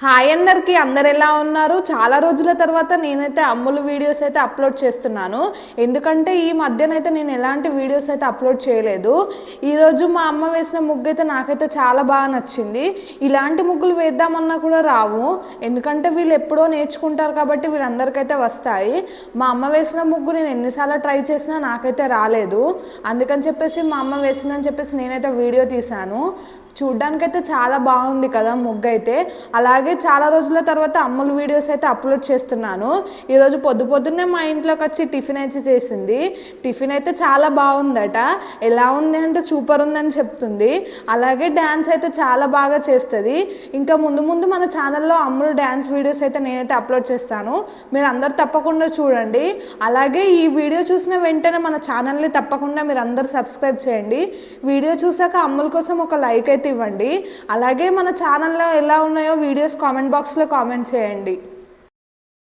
Hi అందరికి. అందరు ఎలా ఉన్నారు? చాలా రోజుల తర్వాత నేనైతే అమ్ములు వీడియోస్ అయితే అప్లోడ్ చేస్తున్నాను. ఎందుకంటే ఈ మధ్యనైతే నేను ఎలాంటి వీడియోస్ అయితే అప్లోడ్ చేయలేదు. ఈరోజు మా అమ్మ వేసిన ముగ్గు అయితే నాకైతే చాలా బాగా నచ్చింది. ఇలాంటి ముగ్గులు వేద్దామన్నా కూడా రావు. ఎందుకంటే వీళ్ళు ఎప్పుడో నేర్చుకుంటారు కాబట్టి వీళ్ళందరికైతే వస్తాయి. మా అమ్మ వేసిన ముగ్గు నేను ఎన్నిసార్లు ట్రై చేసినా నాకైతే రాలేదు. అందుకని చెప్పేసి మా అమ్మ వేసిందని చెప్పేసి నేనైతే వీడియో తీశాను. చూడ్డానికైతే చాలా బాగుంది కదా ముగ్గు అయితే అలాగే చాలా రోజుల తర్వాత అమ్ములు వీడియోస్ అయితే అప్లోడ్ చేస్తున్నాను. ఈరోజు పొద్దు పొద్దున్నే మా ఇంట్లోకి వచ్చి టిఫిన్ అయితే చేసింది. టిఫిన్ అయితే చాలా బాగుందట. ఎలా ఉంది అంటే సూపర్ ఉందని చెప్తుంది. అలాగే డ్యాన్స్ అయితే చాలా బాగా చేస్తుంది. ఇంకా ముందు ముందు మన ఛానల్లో అమ్ములు డ్యాన్స్ వీడియోస్ అయితే నేనైతే అప్లోడ్ చేస్తాను. మీరు అందరు తప్పకుండా చూడండి. అలాగే ఈ వీడియో చూసిన వెంటనే మన ఛానల్ని తప్పకుండా మీరు అందరు సబ్స్క్రైబ్ చేయండి. వీడియో చూసాక అమ్ముల కోసం ఒక లైక్ అయితే ఇవ్వండి. అలాగే మన ఛానల్లో ఎలా ఉన్నాయో వీడియోస్ కామెంట్ బాక్స్లో కామెంట్ చేయండి.